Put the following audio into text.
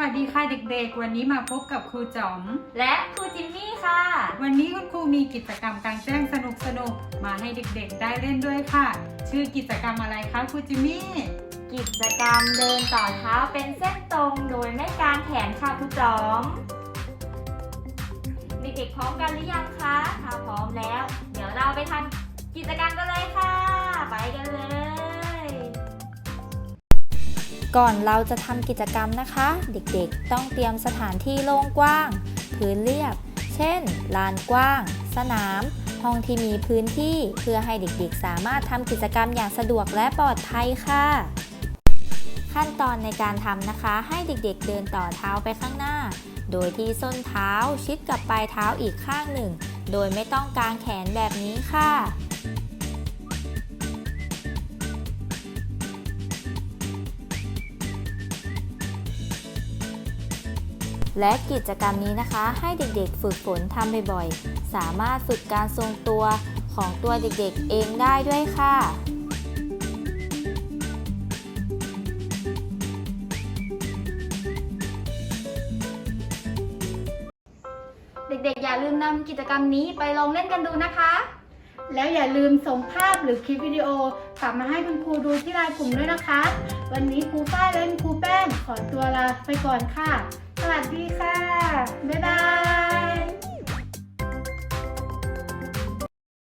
ค่ะเด็กๆ วันนี้มาพบกับครูจ๋อม และครูจิมมี่ค่ะ วันนี้คุณครูมีกิจกรรมกลางแจ้งสนุกๆมาให้เด็กๆ ได้เล่นด้วยค่ะ ชื่อกิจกรรมอะไรคะครูจิมมี่ กิจกรรมเดินต่อเท้าเป็นเส้นตรงโดยไม่กางแขนค่ะครูจอม เด็กๆพร้อมกันหรือยังคะถ้าพร้อมแล้ว เดี๋ยวเราไปทำกิจกรรมกันเลยค่ะ ก่อนเราจะทำกิจกรรมนะคะ เด็กๆ ต้องเตรียมสถานที่โล่งกว้าง พื้นเรียบ เช่น ลานกว้าง สนาม ห้องที่มีพื้นที่เพื่อให้เด็กๆ สามารถทำกิจกรรมอย่างสะดวกและปลอดภัยค่ะ ขั้นตอนในการทำนะคะ ให้เด็กๆ เดินต่อเท้าไปข้างหน้า โดยที่ส้นเท้าชิดกับปลายเท้าอีกข้างหนึ่ง โดยไม่ต้องกางแขนแบบนี้ค่ะ และกิจกรรมนี้นะคะให้เด็กๆ ฝึกฝนทำบ่อยๆ สามารถฝึกการทรงตัวของตัวเด็กๆเองได้ด้วยค่ะเด็กๆ อย่าลืมนำกิจกรรมนี้ไปลองเล่นกันดูนะคะ แล้วอย่าลืมส่งภาพหรือคลิปวิดีโอกลับมาให้คุณครูดูที่ไลน์กลุ่มด้วยนะคะ วันนี้ครูฝ้ายและครูแป้ ขอตัวลาไปก่อนค่ะ สวัสดีค่ะ บ๊ายบาย